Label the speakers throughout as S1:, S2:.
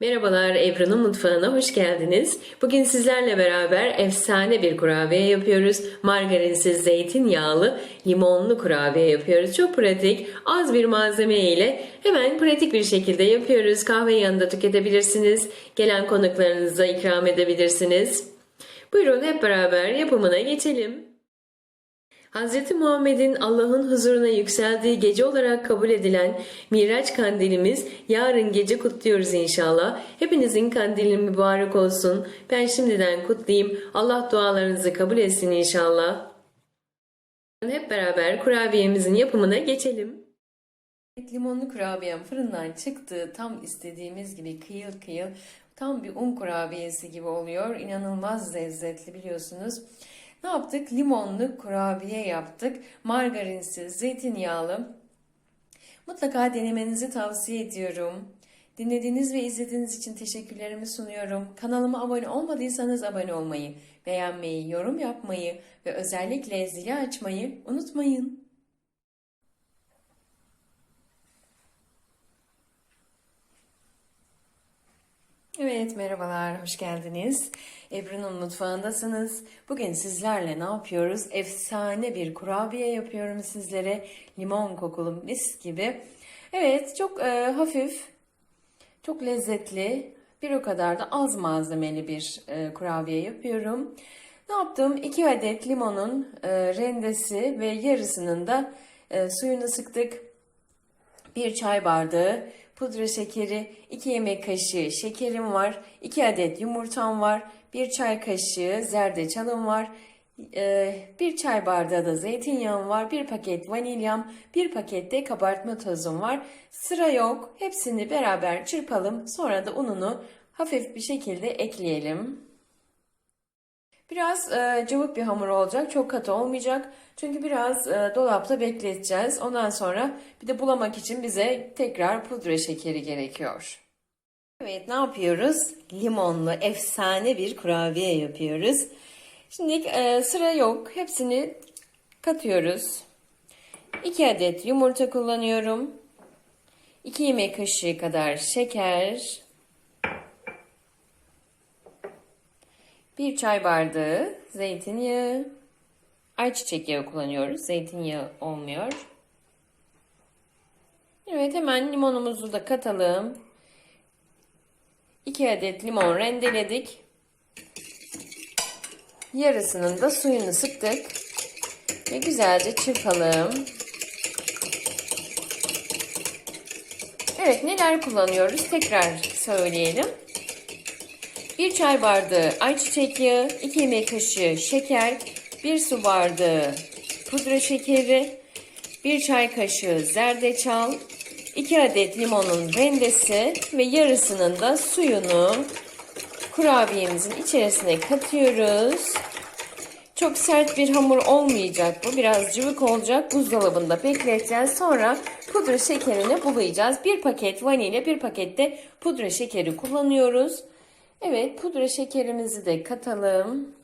S1: Merhabalar Ebru'nun mutfağına hoş geldiniz. Bugün sizlerle beraber efsane bir kurabiye yapıyoruz. Margarinsiz, zeytinyağlı, limonlu kurabiye yapıyoruz. Çok pratik, az bir malzeme ile hemen pratik bir şekilde yapıyoruz. Kahve yanında tüketebilirsiniz. Gelen konuklarınıza ikram edebilirsiniz. Buyurun hep beraber yapımına geçelim. Hz. Muhammed'in Allah'ın huzuruna yükseldiği gece olarak kabul edilen Miraç kandilimiz yarın gece kutluyoruz inşallah. Hepinizin kandili mübarek olsun. Ben şimdiden kutlayayım. Allah dualarınızı kabul etsin inşallah. Hep beraber kurabiyemizin yapımına geçelim. Limonlu kurabiyem fırından çıktı. Tam istediğimiz gibi kıyıl kıyıl. Tam bir un kurabiyesi gibi oluyor. İnanılmaz lezzetli biliyorsunuz. Ne yaptık? Limonlu kurabiye yaptık. Margarinsiz, zeytinyağlı. Mutlaka denemenizi tavsiye ediyorum. Dinlediğiniz ve izlediğiniz için teşekkürlerimi sunuyorum. Kanalıma abone olmadıysanız abone olmayı, beğenmeyi, yorum yapmayı ve özellikle zili açmayı unutmayın. Evet merhabalar, hoş geldiniz. Ebru'nun mutfağındasınız. Bugün sizlerle ne yapıyoruz? Efsane bir kurabiye yapıyorum sizlere. Limon kokulu mis gibi. Evet çok e, hafif, çok lezzetli, bir o kadar da az malzemeli bir e, kurabiye yapıyorum. Ne yaptım? 2 adet limonun e, rendesi ve yarısının da e, suyunu sıktık. 1 çay bardağı pudra şekeri, 2 yemek kaşığı şekerim var, 2 adet yumurtam var, 1 çay kaşığı zerdeçalım var, 1 çay bardağı da zeytinyağım var, 1 paket vanilyam, 1 paket de kabartma tozum var. Sıra yok. Hepsini beraber çırpalım. Sonra da ununu hafif bir şekilde ekleyelim. Biraz e, cıvık bir hamur olacak. Çok katı olmayacak. Çünkü biraz e, dolapta bekleteceğiz. Ondan sonra bir de bulamak için bize tekrar pudra şekeri gerekiyor. Evet ne yapıyoruz? Limonlu efsane bir kurabiye yapıyoruz. Şimdi e, sıra yok. Hepsini katıyoruz. 2 adet yumurta kullanıyorum. 2 yemek kaşığı kadar şeker. 1 çay bardağı zeytinyağı. Ayçiçek yağı kullanıyoruz. Zeytinyağı olmuyor. Evet hemen limonumuzu da katalım. 2 adet limon rendeledik. Yarısının da suyunu sıktık. Ve güzelce çırpalım. Evet neler kullanıyoruz tekrar söyleyelim. 1 çay bardağı ayçiçek yağı, 2 yemek kaşığı şeker, 1 su bardağı pudra şekeri, 1 çay kaşığı zerdeçal, 2 adet limonun rendesi ve yarısının da suyunu kurabiyemizin içerisine katıyoruz. Çok sert bir hamur olmayacak bu. Biraz cıvık olacak. Buzdolabında bekleteceğiz. Sonra pudra şekerini bulayacağız. Bir paket vanilya, bir paket de pudra şekeri kullanıyoruz. Evet, pudra şekerimizi de katalım.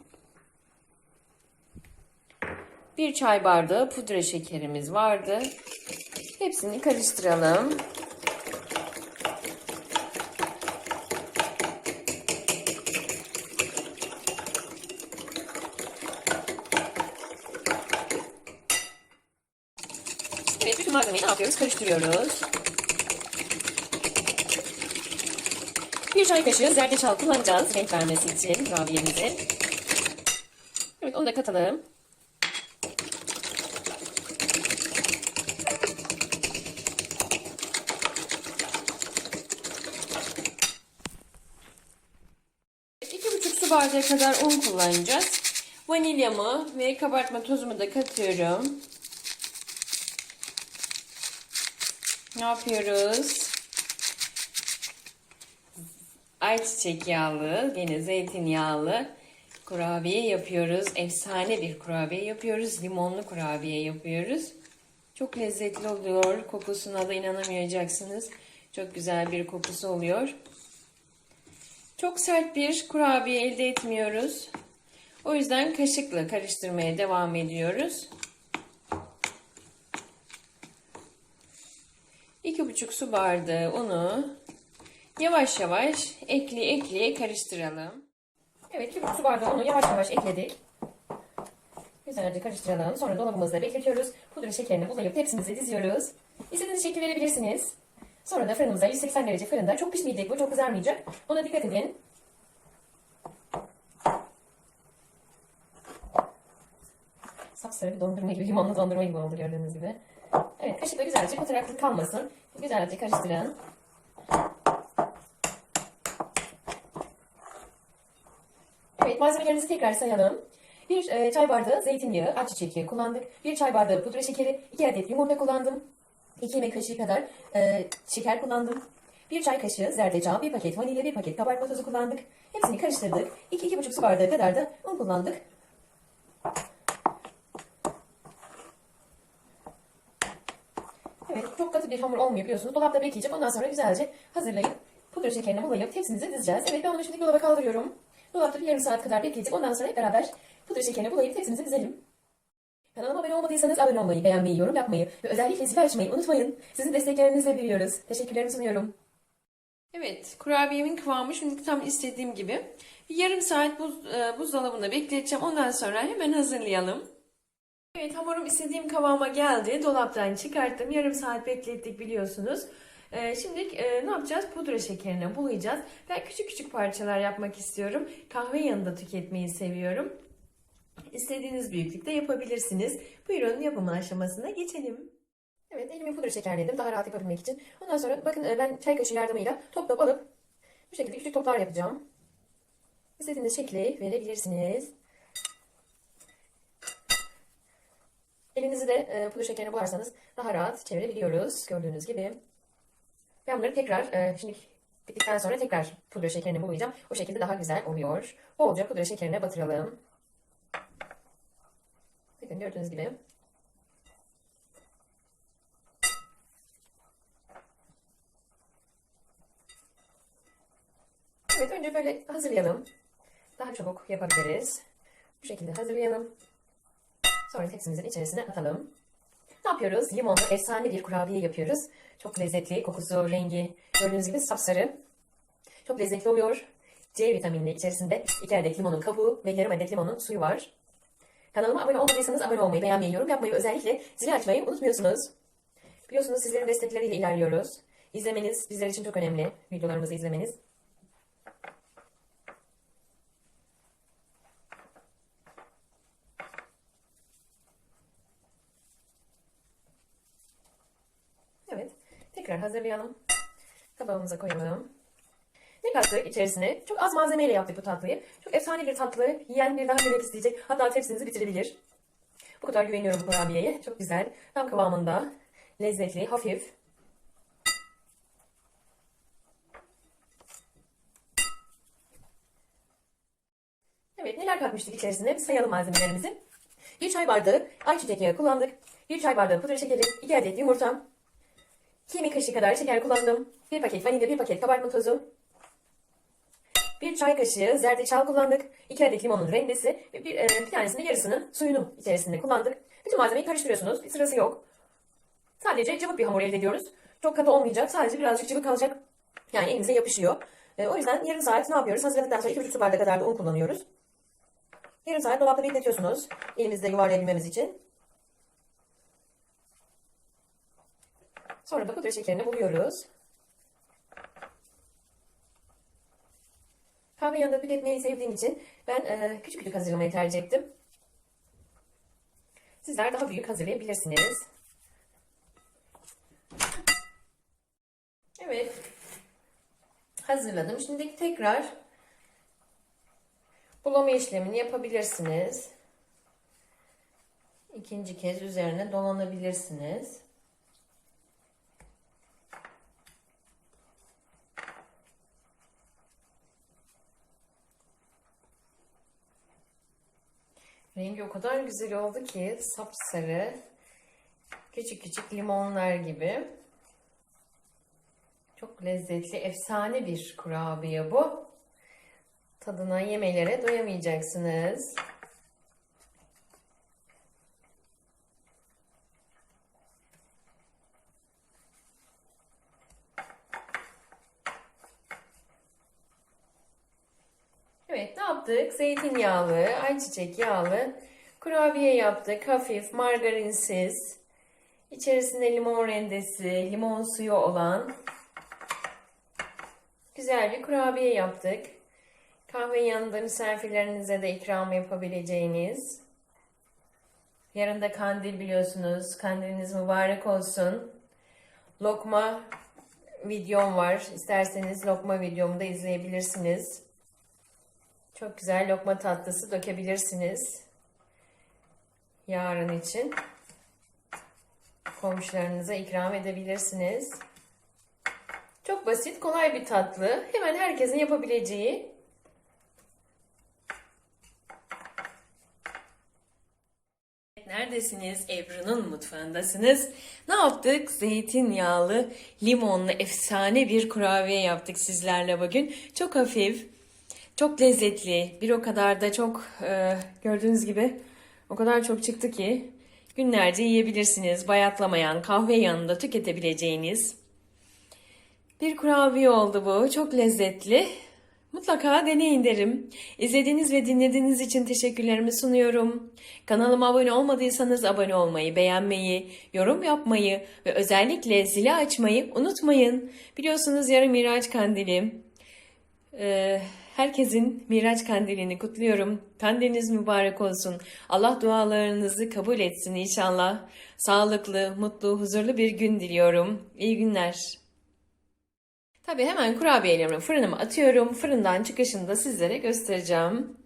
S1: Bir çay bardağı pudra şekerimiz vardı. Hepsini karıştıralım. Evet, bütün malzemeyi ne yapıyoruz? Karıştırıyoruz. Bir çay kaşığı zerdeçal kullanacağız renk vermesi için kurabiyemize. Evet onu da katalım. Su bardağı kadar un kullanacağız. Vanilyamı ve kabartma tozumu da katıyorum. Ne yapıyoruz? Ayçiçek yağlı, yine zeytinyağlı kurabiye yapıyoruz. Efsane bir kurabiye yapıyoruz. Limonlu kurabiye yapıyoruz. Çok lezzetli oluyor. Kokusuna da inanamayacaksınız. Çok güzel bir kokusu oluyor. Çok sert bir kurabiye elde etmiyoruz. O yüzden kaşıkla karıştırmaya devam ediyoruz. 2,5 su bardağı unu Yavaş yavaş ekli ekli karıştıralım. Evet, bir su bardağı unu yavaş yavaş ekledik. Güzelce karıştıralım. Sonra dolabımızda bekletiyoruz. Pudra şekerini bulayıp tepsimize diziyoruz. İstediğiniz şekli verebilirsiniz. Sonra da fırınımıza 180 derece fırında. Çok pişmeyecek bu, çok kızarmayacak. Ona dikkat edin. Sapsarı bir dondurma gibi, limonlu dondurma gibi oldu gördüğünüz gibi. Evet, kaşıkla güzelce fotoğraflık kalmasın. Güzelce karıştırın. Evet, malzemelerimizi tekrar sayalım. Bir e, çay bardağı zeytinyağı, ayçiçek yağı kullandık. Bir çay bardağı pudra şekeri, iki adet yumurta kullandım. 2 yemek kaşığı kadar e, şeker kullandım. Bir çay kaşığı zerdeçal, bir paket vanilya, bir paket kabartma tozu kullandık. Hepsini karıştırdık. 2-2,5 su bardağı kadar da un kullandık. Evet, çok katı bir hamur olmuyor biliyorsunuz. Dolapta bekleyecek. Ondan sonra güzelce hazırlayıp pudra şekerini bulayıp tepsimize dizeceğiz. Evet, ben onu şimdi dolaba kaldırıyorum. Dolapta bir yarım saat kadar bekleyecek. Ondan sonra hep beraber pudra şekerini bulayıp tepsimize dizelim. Kanalıma abone olmadıysanız abone olmayı, beğenmeyi, yorum yapmayı ve özellikle zil açmayı unutmayın. Sizin desteklerinizle büyüyoruz. Teşekkürlerimi sunuyorum. Evet, kurabiyemin kıvamı şimdi tam istediğim gibi. Bir yarım saat buz, e, buzdolabında bekleteceğim. Ondan sonra hemen hazırlayalım. Evet, hamurum istediğim kıvama geldi. Dolaptan çıkarttım. Yarım saat beklettik biliyorsunuz. Ee, şimdi e, ne yapacağız? Pudra şekerini bulayacağız. Ben küçük küçük parçalar yapmak istiyorum. Kahve yanında tüketmeyi seviyorum. İstediğiniz büyüklükte yapabilirsiniz. Buyurun yapım aşamasına geçelim. Evet elime pudra şekerledim daha rahat yapabilmek için. Ondan sonra bakın e, ben çay kaşığı yardımıyla top top alıp bu şekilde küçük toplar yapacağım. İstediğiniz şekli verebilirsiniz. Elinizi de e, pudra şekerine bularsanız daha rahat çevirebiliyoruz gördüğünüz gibi. Ben bunları tekrar e, şimdi bittikten sonra tekrar pudra şekerini bulayacağım. O şekilde daha güzel oluyor. Bolca pudra şekerine batıralım. Bakın gördüğünüz gibi. Evet önce böyle hazırlayalım. Daha çabuk yapabiliriz. Bu şekilde hazırlayalım. Sonra tepsimizin içerisine atalım. Ne yapıyoruz? Limonlu efsane bir kurabiye yapıyoruz. Çok lezzetli. Kokusu, rengi gördüğünüz gibi sapsarı. Çok lezzetli oluyor. C vitamini içerisinde 2 adet limonun kabuğu ve yarım adet limonun suyu var. Kanalıma abone olmadıysanız abone olmayı, beğenmeyi, yorum yapmayı özellikle zili açmayı unutmuyorsunuz. Biliyorsunuz sizlerin destekleriyle ilerliyoruz. İzlemeniz bizler için çok önemli. Videolarımızı izlemeniz. Evet. Tekrar hazırlayalım. Tabağımıza koyalım. Ne kattık içerisine? Çok az malzemeyle yaptık bu tatlıyı. Çok efsane bir tatlı. Yiyen bir daha yemek isteyecek. Hatta tepsinizi bitirebilir. Bu kadar güveniyorum bu kurabiyeye. Çok güzel. Tam kıvamında. Lezzetli, hafif. Evet neler katmıştık içerisine? Bir sayalım malzemelerimizi. Bir çay bardağı ayçiçek yağı kullandık. Bir çay bardağı pudra şekeri, iki adet yumurta, 2 yemek kaşığı kadar şeker kullandım. Bir paket vanilya, bir paket kabartma tozu. Bir çay kaşığı zerdeçal kullandık. 2 adet limonun rendesi ve bir, e, bir tanesinin yarısını suyunu içerisinde kullandık. Bütün malzemeyi karıştırıyorsunuz. Bir sırası yok. Sadece cıvık bir hamur elde ediyoruz. Çok katı olmayacak. Sadece birazcık cıvık kalacak. Yani elinize yapışıyor. E, o yüzden yarım saat ne yapıyoruz? Hazırladıktan sonra 2,5 su bardağı kadar da un kullanıyoruz. Yarım saat dolapta bekletiyorsunuz. Elimizde yuvarlayabilmemiz için. Sonra da pudra şekerini buluyoruz. Kahve yanında tüketmeyi sevdiğim için ben e, küçük küçük hazırlamayı tercih ettim. Sizler daha büyük hazırlayabilirsiniz. Evet. Hazırladım. Şimdi tekrar bulama işlemini yapabilirsiniz. İkinci kez üzerine dolanabilirsiniz. Rengi o kadar güzel oldu ki sapsarı. Küçük küçük limonlar gibi. Çok lezzetli, efsane bir kurabiye bu. Tadına yemelere doyamayacaksınız. Evet ne yaptık? Zeytinyağlı, ayçiçek yağlı kurabiye yaptık. Hafif margarinsiz. İçerisinde limon rendesi, limon suyu olan güzel bir kurabiye yaptık. Kahve yanında misafirlerinize de ikram yapabileceğiniz. Yarın da kandil biliyorsunuz. Kandiliniz mübarek olsun. Lokma videom var. İsterseniz lokma videomu da izleyebilirsiniz. Çok güzel lokma tatlısı dökebilirsiniz. Yarın için. Komşularınıza ikram edebilirsiniz. Çok basit, kolay bir tatlı. Hemen herkesin yapabileceği. Neredesiniz? Ebru'nun mutfağındasınız. Ne yaptık? Zeytinyağlı, limonlu efsane bir kurabiye yaptık sizlerle bugün. Çok hafif, çok lezzetli, bir o kadar da çok e, gördüğünüz gibi o kadar çok çıktı ki günlerce yiyebilirsiniz. Bayatlamayan, kahve yanında tüketebileceğiniz bir kurabiye oldu bu. Çok lezzetli. Mutlaka deneyin derim. İzlediğiniz ve dinlediğiniz için teşekkürlerimi sunuyorum. Kanalıma abone olmadıysanız abone olmayı, beğenmeyi, yorum yapmayı ve özellikle zili açmayı unutmayın. Biliyorsunuz yarın Miraç Kandili. Ee, herkesin Miraç Kandilini kutluyorum. Kandiliniz mübarek olsun. Allah dualarınızı kabul etsin inşallah. Sağlıklı, mutlu, huzurlu bir gün diliyorum. İyi günler. Tabii hemen kurabiyelerimi fırınıma atıyorum. Fırından çıkışını da sizlere göstereceğim.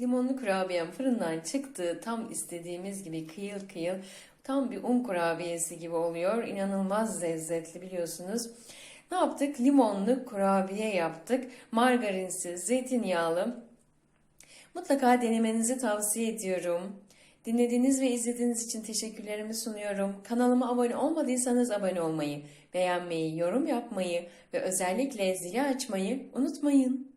S1: Limonlu kurabiyem fırından çıktı. Tam istediğimiz gibi kıyıl kıyıl. Tam bir un kurabiyesi gibi oluyor. İnanılmaz lezzetli biliyorsunuz. Ne yaptık? Limonlu kurabiye yaptık. Margarinsiz, zeytinyağlı. Mutlaka denemenizi tavsiye ediyorum. Dinlediğiniz ve izlediğiniz için teşekkürlerimi sunuyorum. Kanalıma abone olmadıysanız abone olmayı, beğenmeyi, yorum yapmayı ve özellikle zili açmayı unutmayın.